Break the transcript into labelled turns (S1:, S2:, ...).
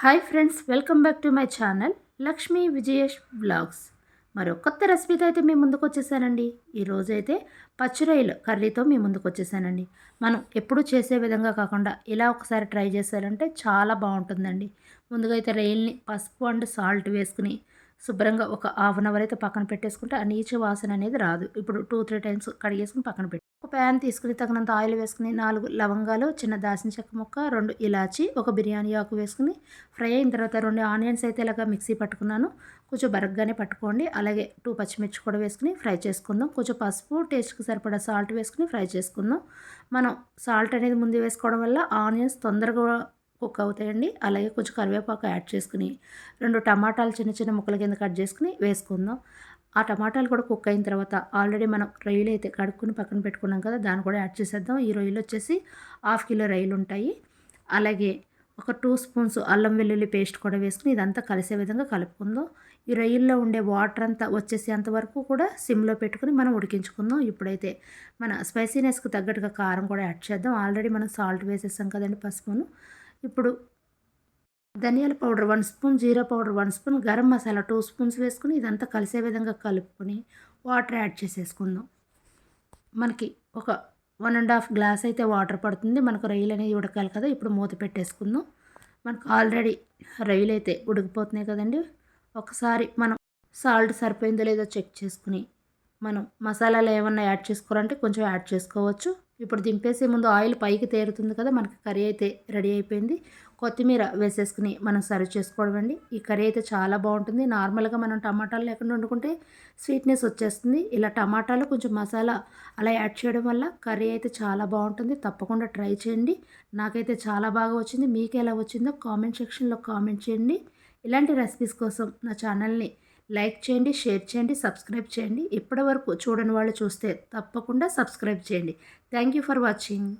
S1: Hi friends welcome back to my channel Lakshmi Vijayesh vlogs. మరో కొత్త రెసిపీతో అయితే మీ ముందుకు వచ్చేసానండి. ఈరోజు అయితే పచ్చిరొయ్యలు కర్రీతో మీ ముందుకు వచ్చేసానండి. మనం ఎప్పుడు చేసే విధంగా కాకుండా ఇలా ఒకసారి ట్రై చేశారంటే చాలా బాగుంటుందండి. ముందుగా అయితే రొయ్యల్ని పసుపు అండ్ సాల్ట్ వేసుకుని శుభ్రంగా ఒక హాఫ్ అన్ అవర్ అయితే పక్కన పెట్టేసుకుంటే ఆ నీచు వాసన అనేది రాదు. ఇప్పుడు టూ త్రీ టైమ్స్ కడిగేసుకుని పక్కన పెట్టి ఒక ప్యాన్ తీసుకుని తగినంత ఆయిల్ వేసుకుని నాలుగు లవంగాలు చిన్న దాసిన చెక్క ముక్క రెండు ఇలాచి ఒక బిర్యానీ ఆకు వేసుకుని ఫ్రై అయిన తర్వాత రెండు ఆనియన్స్ అయితే ఇలాగ మిక్సీ పట్టుకున్నాను. కొంచెం బరగ్గానే పట్టుకోండి. అలాగే టూ పచ్చిమిర్చి కూడా వేసుకుని ఫ్రై చేసుకుందాం. కొంచెం పసుపు టేస్ట్కి సరిపడా సాల్ట్ వేసుకుని ఫ్రై చేసుకుందాం. మనం సాల్ట్ అనేది ముందు వేసుకోవడం వల్ల ఆనియన్స్ తొందరగా కుక్ అవుతాయండి. అలాగే కొంచెం కరివేపాకు యాడ్ చేసుకుని రెండు టమాటాలు చిన్న చిన్న ముక్కల కింద కట్ చేసుకుని వేసుకుందాం. ఆ టమాటాలు కూడా కుక్ అయిన తర్వాత ఆల్రెడీ మనం రొయ్యలు అయితే కడుక్కుని పక్కన పెట్టుకున్నాం కదా దాన్ని కూడా యాడ్ చేసేద్దాం. ఈ రొయ్యలు వచ్చేసి హాఫ్ కిలో రొయ్యలు ఉంటాయి. అలాగే ఒక టూ స్పూన్స్ అల్లం వెల్లుల్లి పేస్ట్ కూడా వేసుకుని ఇదంతా కలిసే విధంగా కలుపుకుందాం. ఈ రొయ్యల్లో ఉండే వాటర్ అంతా వచ్చేసేంత వరకు కూడా సిమ్లో పెట్టుకుని మనం ఉడికించుకుందాం. ఇప్పుడైతే మన స్పైసీనెస్కి తగ్గట్టుగా కారం కూడా యాడ్ చేద్దాం. ఆల్రెడీ మనం సాల్ట్ వేసేసాం కదండి పసుపును. ఇప్పుడు ధనియాల పౌడర్ వన్ స్పూన్ జీరా powder one spoon garam masala two spoons వేసుకుని ఇదంతా కలిసే విధంగా కలుపుకొని వాటర్ యాడ్ చేసేసుకుందాం. మనకి ఒక వన్ అండ్ హాఫ్ గ్లాస్ అయితే వాటర్ పడుతుంది. మనకు రొయ్యలు అనేది ఉడకాలి కదా ఇప్పుడు మూత పెట్టేసుకుందాం. మనకు ఆల్రెడీ రొయ్యలు అయితే ఉడికిపోతున్నాయి కదండి. ఒకసారి మనం సాల్ట్ సరిపోయిందో లేదో చెక్ చేసుకుని మనం మసాలాలు ఏమన్నా యాడ్ చేసుకోవాలంటే కొంచెం యాడ్ చేసుకోవచ్చు. ఇప్పుడు దింపేసే ముందు ఆయిల్ పైకి తేరుతుంది కదా మనకి కర్రీ అయితే రెడీ అయిపోయింది. కొత్తిమీర వేసేసుకుని మనం సర్వ్ చేసుకోవడం అండి. ఈ కర్రీ అయితే చాలా బాగుంటుంది. నార్మల్గా మనం టమాటాలు లేకుండా వండుకుంటే స్వీట్నెస్ వచ్చేస్తుంది. ఇలా టమాటాలు కొంచెం మసాలా అలా యాడ్ చేయడం వల్ల కర్రీ అయితే చాలా బాగుంటుంది. తప్పకుండా ట్రై చేయండి. నాకైతే చాలా బాగా వచ్చింది. మీకు ఎలా వచ్చిందో కామెంట్ సెక్షన్లో కామెంట్ చేయండి. ఇలాంటి రెసిపీస్ కోసం నా ఛానల్ని లైక్ చేయండి షేర్ చేయండి సబ్స్క్రైబ్ చేయండి. ఇప్పటి వరకు చూడని వాళ్ళు చూస్తే తప్పకుండా సబ్స్క్రైబ్ చేయండి. Thank you for watching.